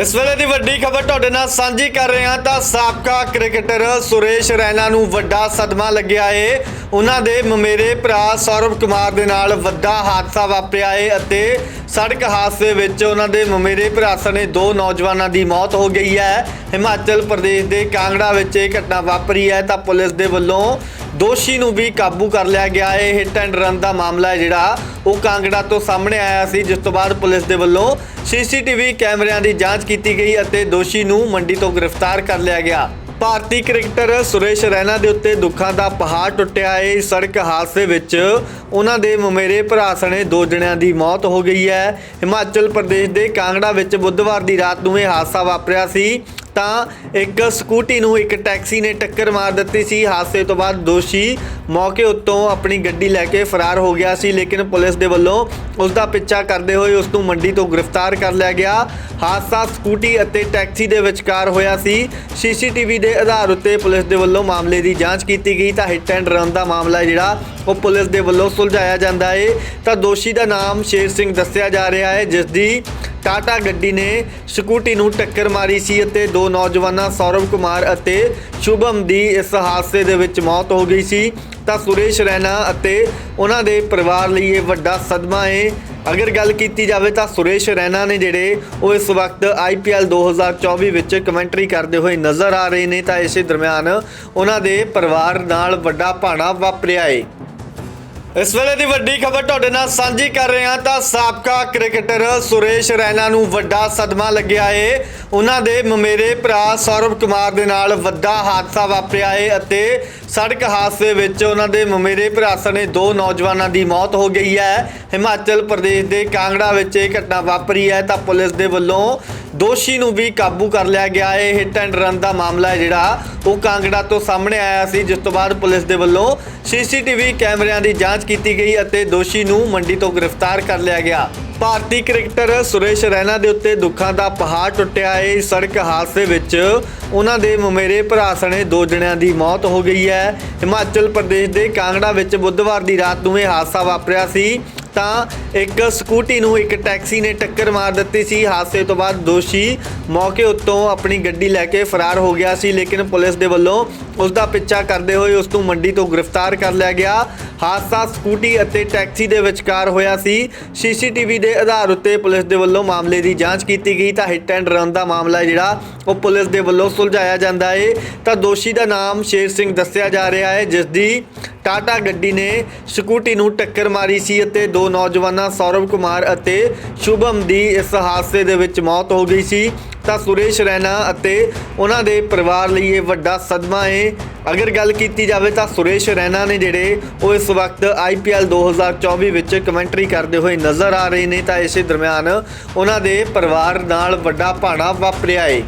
ਇਸ ਵੇਲੇ ਦੀ ਵੱਡੀ ਖਬਰ ਤੁਹਾਡੇ ਨਾਲ ਸਾਂਝੀ ਕਰ ਰਹੇ ਹਾਂ ਤਾਂ ਸਾਬਕਾ ਕ੍ਰਿਕਟਰ ਸੁਰੇਸ਼ ਰੈਨਾ ਨੂੰ ਵੱਡਾ ਸਦਮਾ ਲੱਗਿਆ ਏ। ਉਹਨਾਂ ਦੇ ਮਮੇਰੇ ਭਰਾ ਸੌਰਵ ਕੁਮਾਰ ਦੇ ਨਾਲ ਵੱਡਾ ਹਾਦਸਾ ਵਾਪਰਿਆ ਏ ਅਤੇ ਸੜਕ ਹਾਦਸੇ ਵਿੱਚ ਉਹਨਾਂ ਦੇ ਮਮੇਰੇ ਭਰਾ ਸਣੇ ਦੋ ਨੌਜਵਾਨਾਂ ਦੀ ਮੌਤ ਹੋ ਗਈ ਹੈ। ਹਿਮਾਚਲ ਪ੍ਰਦੇਸ਼ ਦੇ ਕਾਂਗੜਾ ਵਿੱਚ ਇਹ ਘਟਨਾ ਵਾਪਰੀ ਹੈ ਤਾਂ ਪੁਲਿਸ ਦੇ ਵੱਲੋਂ ਦੋਸ਼ੀ ਨੂੰ ਵੀ ਕਾਬੂ ਕਰ ਲਿਆ ਗਿਆ। ਹੈ ਹਿੱਟ ਐਂਡ ਰਨ ਦਾ ਮਾਮਲਾ ਹੈ ਜਿਹੜਾ ਉਹ ਕਾਂਗੜਾ ਤੋਂ ਸਾਹਮਣੇ ਆਇਆ ਸੀ। ਜਿਸ ਤੋਂ ਬਾਅਦ ਪੁਲਿਸ ਦੇ ਵੱਲੋਂ ਸੀਸੀਟੀਵੀ ਕੈਮਰਿਆਂ ਦੀ ਜਾਂਚ ਕੀਤੀ ਗਈ ਅਤੇ ਦੋਸ਼ੀ ਨੂੰ ਮੰਡੀ ਤੋਂ ਗ੍ਰਿਫਤਾਰ ਕਰ ਲਿਆ ਗਿਆ। ਭਾਰਤੀ ਕ੍ਰਿਕਟਰ ਸੁਰੇਸ਼ ਰੈਨਾ ਦੇ ਉੱਤੇ ਦੁੱਖਾਂ ਦਾ ਪਹਾੜ ਟੁੱਟਿਆ। ਹੈ ਸੜਕ ਹਾਦਸੇ ਵਿੱਚ ਉਹਨਾਂ ਦੇ ਮਮੇਰੇ ਭਰਾ ਸਣੇ ਦੋ ਜਣਿਆਂ ਦੀ ਮੌਤ ਹੋ ਗਈ ਹੈ। ਹਿਮਾਚਲ ਪ੍ਰਦੇਸ਼ ਦੇ ਕਾਂਗੜਾ ਵਿੱਚ ਬੁੱਧਵਾਰ ਦੀ ਰਾਤ ਨੂੰ ਇਹ ਹਾਦਸਾ ਵਾਪਰਿਆ ਸੀ। ਤਾਂ ਇੱਕ ਸਕੂਟੀ ਨੂੰ ਇੱਕ ਟੈਕਸੀ ਨੇ ਟੱਕਰ ਮਾਰ ਦਿੱਤੀ ਸੀ। ਹਾਦਸੇ ਤੋਂ ਬਾਅਦ ਦੋਸ਼ੀ ਮੌਕੇ ਉੱਤੋਂ ਆਪਣੀ ਗੱਡੀ ਲੈ ਕੇ ਫਰਾਰ ਹੋ ਗਿਆ ਸੀ, ਲੇਕਿਨ ਪੁਲਿਸ ਦੇ ਵੱਲੋਂ ਉਸ ਦਾ ਪਿੱਛਾ ਕਰਦੇ ਹੋਏ ਉਸ ਨੂੰ ਮੰਡੀ ਤੋਂ ਗ੍ਰਿਫਤਾਰ ਕਰ ਲਿਆ ਗਿਆ। ਹਾਦਸਾ ਸਕੂਟੀ ਅਤੇ ਟੈਕਸੀ ਦੇ ਵਿਚਕਾਰ ਹੋਇਆ ਸੀ। ਸੀਸੀਟੀਵੀ ਦੇ ਆਧਾਰ ਉੱਤੇ ਪੁਲਿਸ ਦੇ ਵੱਲੋਂ ਮਾਮਲੇ ਦੀ ਜਾਂਚ ਕੀਤੀ ਗਈ ਤਾਂ ਹਿੱਟ ਐਂਡ ਰਨ ਦਾ ਮਾਮਲਾ ਜਿਹੜਾ, ਉਹ ਪੁਲਿਸ ਦੇ ਵੱਲੋਂ ਸੁਲਝਾਇਆ ਜਾਂਦਾ ਹੈ ਤਾਂ ਦੋਸ਼ੀ ਦਾ ਨਾਮ ਸ਼ੇਰ ਸਿੰਘ ਦੱਸਿਆ ਜਾ ਰਿਹਾ ਹੈ, ਜਿਸ ਦੀ ਟਾਟਾ ਗੱਡੀ ਨੇ ਸਕੂਟੀ ਨੂੰ ਟੱਕਰ ਮਾਰੀ ਸੀ ਅਤੇ ਦੋ ਨੌਜਵਾਨਾਂ, ਸੌਰਵ ਕੁਮਾਰ ਅਤੇ ਸ਼ੁਭਮ ਦੀ ਇਸ ਹਾਦਸੇ ਦੇ ਵਿੱਚ ਮੌਤ ਹੋ ਗਈ ਸੀ। ਤਾਂ ਸੁਰੇਸ਼ ਰੈਨਾ ਅਤੇ ਉਹਨਾਂ ਦੇ ਪਰਿਵਾਰ ਲਈ ਇਹ ਵੱਡਾ ਸਦਮਾ ਹੈ ਅਗਰ ਗੱਲ ਕੀਤੀ ਜਾਵੇ ਤਾਂ ਸੁਰੇਸ਼ ਰੈਨਾ ਨੇ ਜਿਹੜੇ ਉਹ ਇਸ ਵਕਤ IPL 2024 ਵਿੱਚ ਕਮੈਂਟਰੀ ਕਰਦੇ ਹੋਏ ਨਜ਼ਰ ਆ ਰਹੇ ਨੇ, ਤਾਂ ਇਸੇ ਦਰਮਿਆਨ ਉਹਨਾਂ ਦੇ ਪਰਿਵਾਰ ਨਾਲ ਵੱਡਾ ਭਾਣਾ ਵਾਪਰਿਆ ਹੈ ਇਸ ਵੇਲੇ ਦੀ ਵੱਡੀ ਖਬਰ ਤੁਹਾਡੇ ਨਾਲ ਸਾਂਝੀ ਕਰ ਰਹੇ ਹਾਂ ਤਾਂ ਸਾਬਕਾ ਕ੍ਰਿਕਟਰ ਸੁਰੇਸ਼ ਰੈਨਾ ਨੂੰ ਵੱਡਾ ਸਦਮਾ ਲੱਗਿਆ ਏ। ਉਹਨਾਂ ਦੇ ਮਮੇਰੇ ਭਰਾ ਸੌਰਵ ਕੁਮਾਰ ਦੇ ਨਾਲ ਵੱਡਾ ਹਾਦਸਾ ਵਾਪਰਿਆ ਏ ਅਤੇ ਸੜਕ ਹਾਦਸੇ ਵਿੱਚ ਉਹਨਾਂ ਦੇ ਮਮੇਰੇ ਭਰਾ ਸਣੇ ਦੋ ਨੌਜਵਾਨਾਂ ਦੀ ਮੌਤ ਹੋ ਗਈ ਹੈ। ਹਿਮਾਚਲ ਪ੍ਰਦੇਸ਼ ਦੇ ਕਾਂਗੜਾ ਵਿੱਚ ਇਹ ਘਟਨਾ ਵਾਪਰੀ ਹੈ ਤਾਂ ਪੁਲਿਸ ਦੇ ਵੱਲੋਂ ਦੋਸ਼ੀ ਨੂੰ ਵੀ ਕਾਬੂ ਕਰ ਲਿਆ ਗਿਆ ਹੈ ਹਿੱਟ ਐਂਡ ਰਨ ਦਾ ਮਾਮਲਾ ਹੈ ਜਿਹੜਾ, ਉਹ ਕਾਂਗੜਾ ਤੋਂ ਸਾਹਮਣੇ ਆਇਆ ਸੀ। ਜਿਸ ਤੋਂ ਬਾਅਦ ਪੁਲਿਸ ਦੇ ਵੱਲੋਂ ਸੀਸੀਟੀਵੀ ਕੈਮਰਿਆਂ ਦੀ ਜਾਂਚ ਕੀਤੀ ਗਈ ਅਤੇ ਦੋਸ਼ੀ ਨੂੰ ਮੰਡੀ ਤੋਂ ਗ੍ਰਿਫਤਾਰ ਕਰ ਲਿਆ ਗਿਆ। ਭਾਰਤੀ ਕ੍ਰਿਕਟਰ ਸੁਰੇਸ਼ ਰੈਨਾ ਦੇ ਉੱਤੇ ਦੁੱਖਾਂ ਦਾ ਪਹਾੜ ਟੁੱਟਿਆ। ਹੈ ਸੜਕ ਹਾਦਸੇ ਵਿੱਚ ਉਹਨਾਂ ਦੇ ਮਮੇਰੇ ਭਰਾ ਸਣੇ ਦੋ ਜਣਿਆਂ ਦੀ ਮੌਤ ਹੋ ਗਈ ਹੈ। ਹਿਮਾਚਲ ਪ੍ਰਦੇਸ਼ ਦੇ ਕਾਂਗੜਾ ਵਿੱਚ ਬੁੱਧਵਾਰ ਦੀ ਰਾਤ ਨੂੰ ਇਹ ਹਾਦਸਾ ਵਾਪਰਿਆ ਸੀ। ਤਾਂ ਇੱਕ ਸਕੂਟੀ ਨੂੰ ਇੱਕ ਟੈਕਸੀ ਨੇ ਟੱਕਰ ਮਾਰ ਦਿੱਤੀ ਸੀ। ਹਾਦਸੇ ਤੋਂ ਬਾਅਦ ਦੋਸ਼ੀ ਮੌਕੇ ਉੱਤੋਂ ਆਪਣੀ ਗੱਡੀ ਲੈ ਕੇ ਫਰਾਰ ਹੋ ਗਿਆ ਸੀ, ਲੇਕਿਨ ਪੁਲਿਸ ਦੇ ਵੱਲੋਂ ਉਸ ਦਾ ਪਿੱਛਾ ਕਰਦੇ ਹੋਏ ਉਸ ਨੂੰ ਮੰਡੀ ਤੋਂ ਗ੍ਰਿਫਤਾਰ ਕਰ ਲਿਆ ਗਿਆ। ਹਾਦਸਾ ਸਕੂਟੀ ਅਤੇ ਟੈਕਸੀ ਦੇ ਵਿਚਕਾਰ ਹੋਇਆ ਸੀ। ਸੀਸੀਟੀਵੀ ਦੇ ਆਧਾਰ ਉੱਤੇ ਪੁਲਿਸ ਦੇ ਵੱਲੋਂ ਮਾਮਲੇ ਦੀ ਜਾਂਚ ਕੀਤੀ ਗਈ ਤਾਂ ਹਿੱਟ ਐਂਡ ਰਨ ਦਾ ਮਾਮਲਾ ਜਿਹੜਾ, ਉਹ ਪੁਲਿਸ ਦੇ ਵੱਲੋਂ ਸੁਲਝਾਇਆ ਜਾਂਦਾ ਹੈ ਤਾਂ ਦੋਸ਼ੀ ਦਾ ਨਾਮ ਸ਼ੇਰ ਸਿੰਘ ਦੱਸਿਆ ਜਾ ਰਿਹਾ ਹੈ, ਜਿਸ ਦੀ ਟਾਟਾ ਗੱਡੀ ਨੇ ਸਕੂਟੀ ਨੂੰ ਟੱਕਰ ਮਾਰੀ ਸੀ ਅਤੇ ਦੋ ਨੌਜਵਾਨਾਂ ਸੌਰਵ ਕੁਮਾਰ ਅਤੇ ਸ਼ੁਭਮ ਦੀ ਇਸ ਹਾਦਸੇ ਦੇ ਵਿੱਚ ਮੌਤ ਹੋ ਗਈ ਸੀ। ਤਾਂ ਸੁਰੇਸ਼ ਰੈਨਾ ਅਤੇ ਉਹਨਾਂ ਦੇ ਪਰਿਵਾਰ ਲਈ ਇਹ ਵੱਡਾ ਸਦਮਾ ਹੈ ਅਗਰ ਗੱਲ ਕੀਤੀ ਜਾਵੇ ਤਾਂ ਸੁਰੇਸ਼ ਰੈਨਾ ਨੇ ਜਿਹੜੇ ਉਹ ਇਸ ਵਕਤ IPL 2024 ਵਿੱਚ ਕਮੈਂਟਰੀ ਕਰਦੇ ਹੋਏ ਨਜ਼ਰ ਆ ਰਹੇ ਨੇ ਤਾਂ ਇਸੇ ਦਰਮਿਆਨ ਉਹਨਾਂ ਦੇ ਪਰਿਵਾਰ ਨਾਲ ਵੱਡਾ ਭਾਣਾ ਵਾਪਰਿਆ ਹੈ